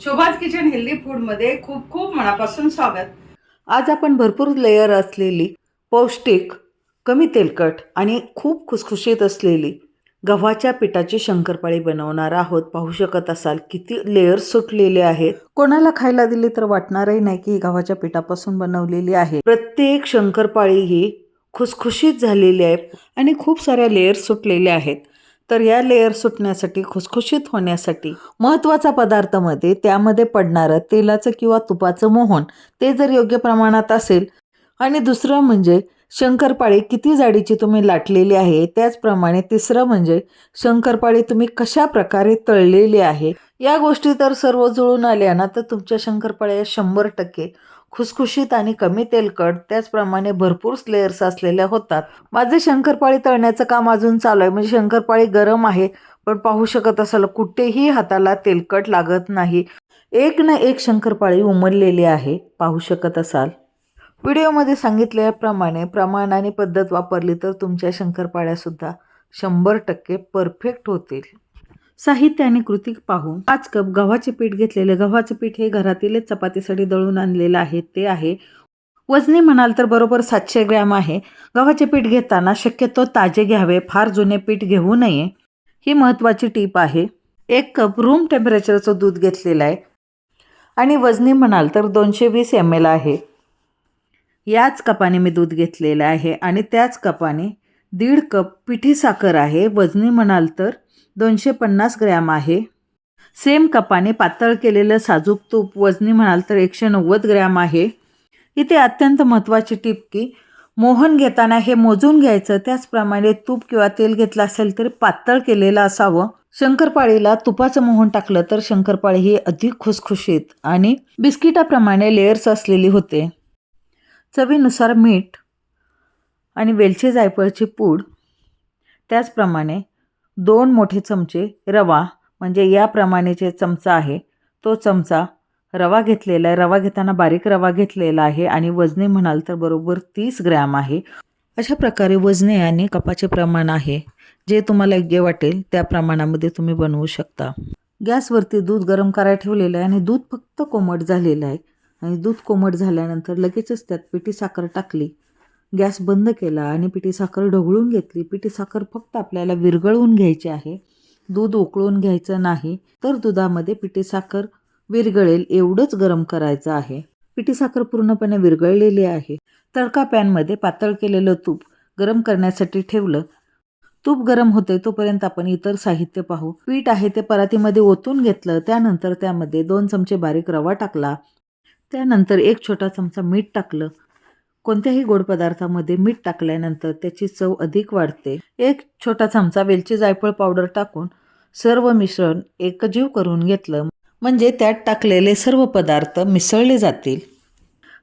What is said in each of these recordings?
शोभाज kitchen healthy फूडमध्ये खूप खूप मनापासून स्वागत. आज आपण भरपूर लेयर असलेली पौष्टिक कमी तेलकट आणि खूप खुसखुशीत असलेली गव्हाच्या पिठाची शंकरपाळी बनवणार आहोत. पाहू शकत असाल किती लेयर सुटलेले आहेत. कोणाला खायला दिली तर वाटणारही नाही की गव्हाच्या पिठापासून बनवलेली आहे. प्रत्येक शंकरपाळी ही खुसखुशीत झालेली आहे आणि खूप साऱ्या लेयर सुटलेल्या आहेत. तर या लेअर सुटण्यासाठी खुसखुशीत होण्यासाठी महत्त्वाचा पदार्थामध्ये त्यामध्ये पडणारं तेलाचं किंवा तुपाचं मोहन ते जर योग्य प्रमाणात असेल. आणि दुसरं म्हणजे शंकरपाळी किती जाडीची तुम्ही लाटलेली आहे त्याचप्रमाणे तिसरं म्हणजे शंकरपाळी तुम्ही कशा प्रकारे तळलेली आहे या गोष्टी तर सर्व जुळून आल्या ना तर तुमच्या शंकरपाळ्या शंभर टक्के खुसखुशीत आणि कमी तेलकट त्याचप्रमाणे भरपूर लेयर्स असलेल्या होतात. माझे शंकरपाळी तळण्याचं काम अजून चालू आहे. म्हणजे शंकरपाळी गरम आहे पण पाहू शकत असाल कुठेही हाताला तेलकट लागत नाही. एक ना एक शंकरपाळी उमललेली आहे पाहू शकत असाल. व्हिडिओमध्ये सांगितल्याप्रमाणे प्रमाण आणि पद्धत वापरली तर तुमच्या शंकरपाळ्यासुद्धा शंभर टक्के परफेक्ट होतील. साहित्य आणि कृती पाहून पाच कप गव्हाचे पीठ घेतलेले. गव्हाचे पीठ हे घरातीलच चपातीसाठी दळून आणलेलं आहे. ते आहे. वजनी म्हणाल तर बरोबर सातशे ग्रॅम आहे. गव्हाचे पीठ घेताना शक्यतो ताजे घ्यावे. फार जुने पीठ घेऊ नये. ही महत्त्वाची टीप आहे. एक कप रूम टेम्परेचरचं दूध घेतलेलं आहे. आणि वजनी म्हणाल तर दोनशे वीस एम एल आहे. याच कपाने मी दूध घेतलेलं आहे. आणि त्याच कपाने दीड कप पिठी साखर आहे. वजनी म्हणाल तर दोनशे पन्नास ग्रॅम आहे. सेम कपाने पातळ केलेलं साजूक तूप वजनी म्हणाल तर एकशे नव्वद ग्रॅम आहे. इथे अत्यंत महत्त्वाची टिप की मोहन घेताना हे मोजून घ्यायचं त्याचप्रमाणे तूप किंवा तेल घेतलं असेल तर पातळ केलेलं असावं. शंकरपाळीला तुपाचं मोहन टाकलं तर शंकरपाळी ही अधिक खुसखुशीत आणि बिस्किटाप्रमाणे लेयर्स असलेली होते. चवीनुसार मीठ आणि वेलची जायफळची पूड. त्याचप्रमाणे दोन मोठे चमचे रवा म्हणजे याप्रमाणे जे चमचा आहे. तो चमचा रवा घेतलेला आहे. रवा घेताना बारीक रवा घेतलेला आहे आणि वजने म्हणाल तर बरोबर तीस ग्रॅम आहे. अशा प्रकारे वजने आणि कपाचे प्रमाण आहे. जे तुम्हाला योग्य वाटेल त्या प्रमाणामध्ये तुम्ही बनवू शकता. गॅसवरती दूध गरम करायला ठेवलेलं आहे आणि दूध फक्त कोमट झालेलं आहे. आणि दूध कोमट झाल्यानंतर लगेचच त्यात पिठी साखर टाकली. गॅस बंद केला आणि पिठी साखर ढवळून घेतली. पिठी साखर फक्त आपल्याला विरघळवून घ्यायची आहे. दूध उकळून घ्यायचं नाही तर दुधामध्ये पिठी साखर विरघळेल एवढंच गरम करायचं आहे. पिठी साखर पूर्णपणे विरघळलेली आहे. तडका पॅनमध्ये पातळ केलेलं तूप गरम करण्यासाठी ठेवलं. तूप गरम होते तोपर्यंत आपण इतर साहित्य पाहू. पीठ आहे ते परातीमध्ये ओतून घेतलं त्यानंतर त्यामध्ये दोन चमचे बारीक रवा टाकला. त्यानंतर एक छोटा चमचा मीठ टाकलं. कोणत्याही गोड पदार्थामध्ये मीठ टाकल्यानंतर त्याची चव अधिक वाढते. एक छोटा चमचा वेलची जायफळ पावडर टाकून सर्व मिश्रण एकजीव करून घेतलं. म्हणजे त्यात टाकलेले सर्व पदार्थ मिसळले जातील.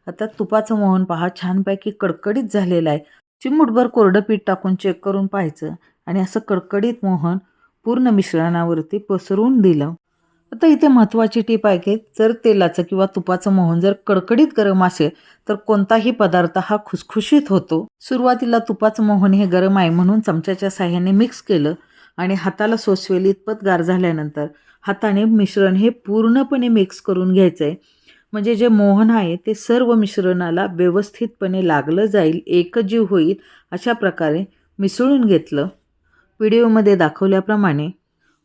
आता तुपाचं मोहन पहा छानपैकी कडकडीत झालेलं आहे. चिमूटभर कोरडं पीठ टाकून चेक करून पाहायचं आणि असं कडकडीत मोहन पूर्ण मिश्रणावरती पसरून दिलं. आता इथे महत्त्वाची टीप आहे की जर तेलाचं किंवा तुपाचं मोहन जर कडकडीत गरम असेल तर कोणताही पदार्थ हा खुसखुशीत होतो. सुरुवातीला तुपाचं मोहन हे गरम आहे म्हणून चमच्याच्या साह्याने मिक्स केलं आणि हाताला सोसवेल इतपत गार झाल्यानंतर हाताने मिश्रण हे पूर्णपणे मिक्स करून घ्यायचं आहे म्हणजे जे मोहन आहे ते सर्व मिश्रणाला व्यवस्थितपणे लागलं जाईल एकजीव होईल अशा प्रकारे मिसळून घेतलं. व्हिडिओमध्ये दाखवल्याप्रमाणे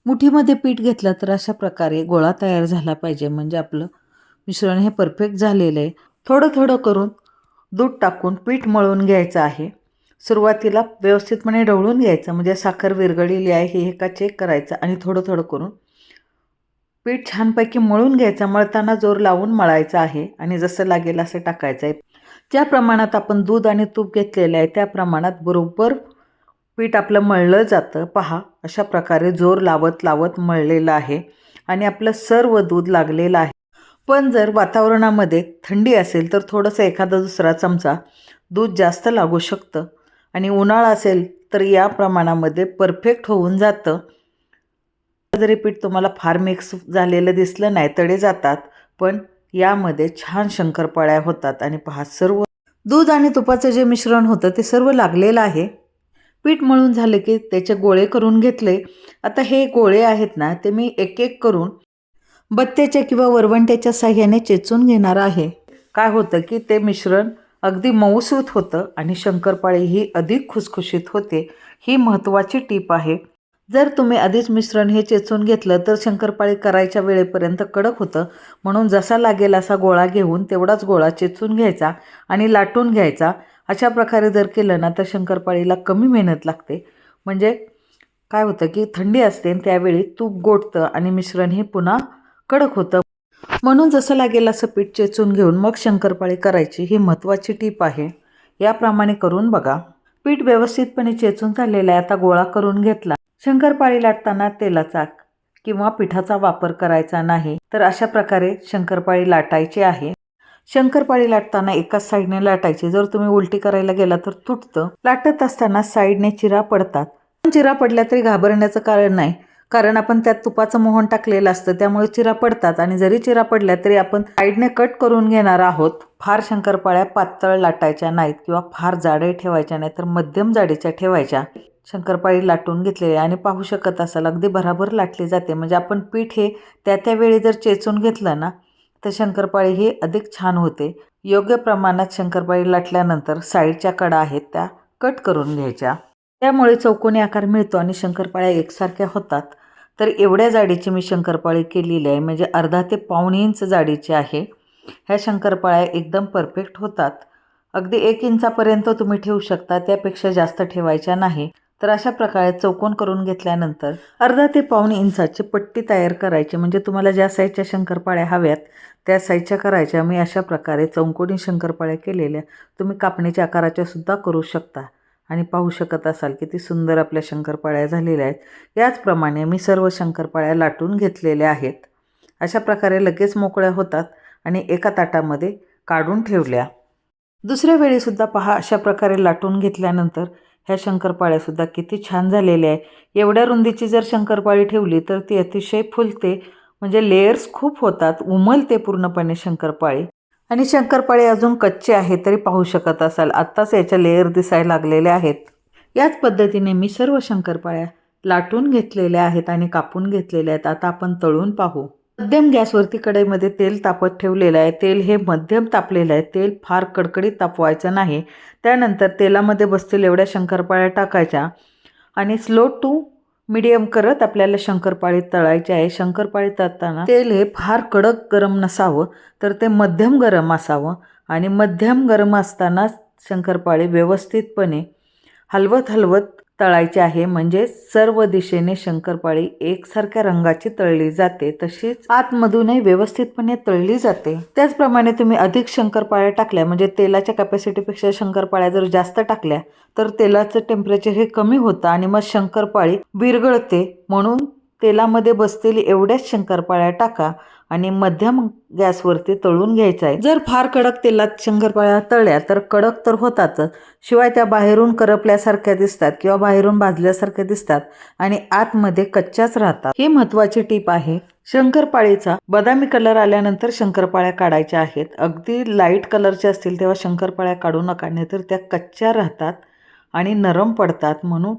मुठीमध्ये पीठ घेतलं तर अशा प्रकारे गोळा तयार झाला पाहिजे. म्हणजे आपलं मिश्रण हे परफेक्ट झालेलं आहे. थोडं थोडं करून दूध टाकून पीठ मळून घ्यायचं आहे. सुरुवातीला व्यवस्थितपणे ढवळून घ्यायचं. म्हणजे साखर विरघळलेली आहे हे का चेक करायचं आणि थोडं थोडं करून पीठ छानपैकी मळून घ्यायचं. मळताना जोर लावून मळायचं आहे आणि जसं लागेल असं टाकायचं आहे. ज्या प्रमाणात आपण दूध आणि तूप घेतलेलं आहे त्या प्रमाणात बरोबर पीठ आपलं मळलं जातं. पहा अशा प्रकारे जोर लावत लावत मळलेलं आहे आणि आपलं सर्व दूध लागलेलं आहे. पण जर वातावरणामध्ये थंडी असेल तर थोडंसं एखादा दुसरा चमचा दूध जास्त लागू शकतं. आणि उन्हाळा असेल तर या प्रमाणामध्ये परफेक्ट होऊन जातं. जरी पीठ तुम्हाला फार मिक्स झालेलं दिसलं नाही तडे जातात पण यामध्ये छान शंकरपाळ्या होतात. आणि पहा सर्व दूध आणि तुपाचं जे मिश्रण होतं ते सर्व लागलेलं आहे. पीठ मळून झालं की त्याचे गोळे करून घेतले. आता हे गोळे आहेत ना ते मी एक एक करून बत्त्याच्या किंवा वरवंट्याच्या साह्याने चेचून घेणार आहे. काय होतं की ते मिश्रण अगदी मऊसूत होतं आणि शंकरपाळी ही अधिक खुसखुशीत होते. ही महत्त्वाची टीप आहे. जर तुम्ही आधीच मिश्रण हे चेचून घेतलं तर शंकरपाळी करायच्या वेळेपर्यंत कडक होतं. म्हणून जसा लागेल असा गोळा घेऊन तेवढाच गोळा चेचून घ्यायचा आणि लाटून घ्यायचा. अशा प्रकारे जर केलं ना तर शंकरपाळीला कमी मेहनत लागते. म्हणजे काय होतं की थंडी असते आणि त्यावेळी तूप गोठतं आणि मिश्रण हे पुन्हा कडक होतं. म्हणून जसं लागेल असं पीठ चेचून घेऊन मग शंकरपाळी करायची ही महत्त्वाची टीप आहे. याप्रमाणे करून बघा. पीठ व्यवस्थितपणे चेचून झालेलं आहे आता गोळा करून घेतला. शंकरपाळी लाटताना तेलाचा किंवा पिठाचा वापर करायचा नाही तर अशा प्रकारे शंकरपाळी लाटायची आहे. शंकरपाळी लाटताना एकाच साईडने लाटायची. जर तुम्ही उलटी करायला गेला तर तुटतं. लाटत असताना साईडने चिरा पडतात. पण चिरा पडल्या तरी घाबरण्याचं कारण नाही. कारण आपण त्यात तुपाचं मोहन टाकलेलं असतं. त्यामुळे चिरा पडतात. आणि जरी चिरा पडल्या तरी आपण साईडने कट करून घेणार आहोत. फार शंकरपाळ्या पातळ लाटायच्या नाहीत किंवा फार जाडे ठेवायच्या नाहीत तर मध्यम जाडीच्या ठेवायच्या. शंकरपाळी लाटून घेतलेली आणि पाहू शकत असाल अगदी भराभर लाटली जाते. म्हणजे आपण पीठ हे त्या त्यावेळी जर चेचून घेतलं ना तर शंकरपाळी ही अधिक छान होते. योग्य प्रमाणात शंकरपाळी लाटल्यानंतर साईडच्या कडा आहेत त्या कट करून घ्यायच्या. त्यामुळे चौकोनी आकार मिळतो आणि शंकरपाळ्या एकसारख्या होतात. तर एवढ्या जाडीची मी शंकरपाळी केलेली आहे. म्हणजे अर्धा ते पाऊण इंच जाडीची आहे. ह्या शंकरपाळ्या एकदम परफेक्ट होतात. अगदी एक इंचापर्यंत तुम्ही ठेवू शकता. त्यापेक्षा जास्त ठेवायच्या नाही. तर अशा प्रकारे चौकोन करून घेतल्यानंतर अर्धा ते पाऊण इंचाची पट्टी तयार करायची. म्हणजे तुम्हाला ज्या साईजच्या शंकरपाळ्या हव्यात त्या साईजच्या करायच्या. मी अशा प्रकारे चौकोनी शंकरपाळ्या केलेल्या. तुम्ही कापणीच्या आकाराच्या सुद्धा करू शकता. आणि पाहू शकत असाल किती सुंदर आपल्या शंकरपाळ्या झालेल्या आहेत. याचप्रमाणे मी सर्व शंकरपाळ्या लाटून घेतलेल्या आहेत. अशा प्रकारे लगेच मोकळ्या होतात आणि एका ताटामध्ये काढून ठेवल्या. दुसऱ्या वेळीसुद्धा पहा अशा प्रकारे लाटून घेतल्यानंतर ह्या शंकरपाळ्यासुद्धा किती छान झालेल्या आहे. एवढ्या रुंदीची जर शंकरपाळी ठेवली तर ती अतिशय फुलते. म्हणजे लेयर्स खूप होतात. उमलते पूर्णपणे शंकरपाळी. आणि शंकरपाळे अजून कच्चे आहेत तरी पाहू शकत असाल. आत्ताच याच्या लेअर दिसायला लागलेल्या आहेत. याच पद्धतीने मी सर्व शंकरपाळ्या लाटून घेतलेल्या आहेत आणि कापून घेतलेल्या आहेत. आता आपण तळून पाहू. मध्यम गॅसवरती कढईमध्ये तेल तापत ठेवलेलं आहे. तेल हे मध्यम तापलेलं आहे. तेल फार कडकडीत तापवायचं नाही. त्यानंतर तेलामध्ये बसतील एवढ्या शंकरपाळ्या टाकायच्या आणि स्लो टू मीडियम करत आपल्याला शंकरपाळी तळायची आहे. शंकरपाळी तळताना तेल हे फार कडक गरम नसावं तर ते मध्यम गरम असावं आणि मध्यम गरम असताना शंकरपाळी व्यवस्थितपणे हलवत हलवत तळायची आहे. म्हणजे सर्व दिशेने शंकरपाळी एकसारख्या रंगाची तळली जाते. तशीच आतमधूनही व्यवस्थितपणे तळली जाते. त्याचप्रमाणे तुम्ही अधिक शंकरपाळ्या टाकल्या म्हणजे तेलाच्या कॅपॅसिटीपेक्षा शंकरपाळ्या जर जास्त टाकल्या तर तेलाचं टेम्परेचर हे कमी होतं आणि मग शंकरपाळी विरघळते. म्हणून तेलामध्ये बसलेली एवढ्याच शंकरपाळ्या टाका. आणि मध्यम गॅसवरती तळून घ्यायचं आहे जर फार कडक तेलात शंकरपाळ्या तळल्या तर कडक तर होतातच. शिवाय त्या बाहेरून करपल्यासारख्या दिसतात किंवा बाहेरून भाजल्यासारख्या दिसतात आणि आतमध्ये कच्च्याच राहतात. ही महत्त्वाची टीप आहे. शंकरपाळीचा बदामी कलर आल्यानंतर शंकरपाळ्या काढायच्या आहेत. अगदी लाइट कलरच्या असतील तेव्हा शंकरपाळ्या काढू नका नाहीतर त्या कच्च्या राहतात आणि नरम पडतात म्हणून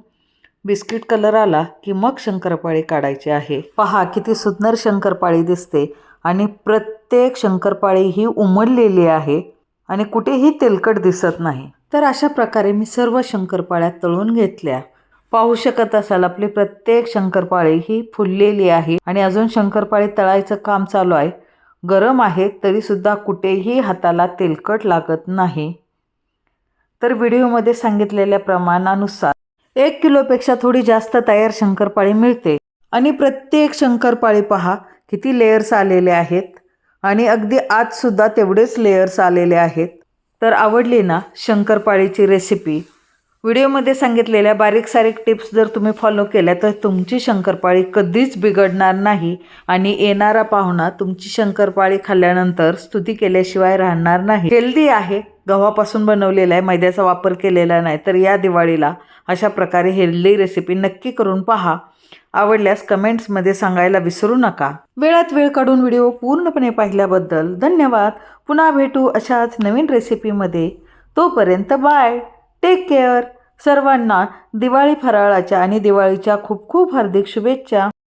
बिस्किट कलर आला की मग शंकरपाळी काढायची आहे. पहा किती सुंदर शंकरपाळी दिसते आणि प्रत्येक शंकरपाळी ही उमडलेली आहे आणि कुठेही तेलकट दिसत नाही. तर अशा प्रकारे मी सर्व शंकरपाळ्या तळून घेतल्या. पाहू शकत असाल आपली प्रत्येक शंकरपाळी ही फुललेली आहे आणि अजून शंकरपाळी तळायचं काम चालू आहे. गरम आहे तरीसुद्धा कुठेही हाताला तेलकट लागत नाही. तर व्हिडिओमध्ये सांगितलेल्या प्रमाणानुसार एक किलोपेक्षा थोडी जास्त तयार शंकरपाळी मिळते. आणि प्रत्येक शंकरपाळी पहा किती लेयर्स आलेले आहेत. आणि अगदी आजसुद्धा तेवढेच लेयर्स आलेले आहेत. तर आवडली ना शंकरपाळीची रेसिपी व्हिडिओमध्ये सांगितलेल्या बारीक सारीक टिप्स जर तुम्ही फॉलो केल्या तर तुमची शंकरपाळी कधीच बिघडणार नाही. आणि येणारा पाहुणा तुमची शंकरपाळी खाल्ल्यानंतर स्तुती केल्याशिवाय राहणार नाही. हेल्दी आहे. गव्हापासून बनवलेला आहे मैद्याचा वापर केलेला नाही तर या दिवाळीला अशा प्रकारे हेल्दी रेसिपी नक्की करून पहा. आवडल्यास कमेंट्समध्ये सांगायला विसरू नका. वेळात वेळ काढून व्हिडिओ पूर्णपणे पाहिल्याबद्दल धन्यवाद. पुन्हा भेटू अशाच नवीन रेसिपीमध्ये तोपर्यंत बाय टेक केअर सर्वांना दिवाळी फराळाच्या आणि दिवाळीच्या खूप खूप हार्दिक शुभेच्छा.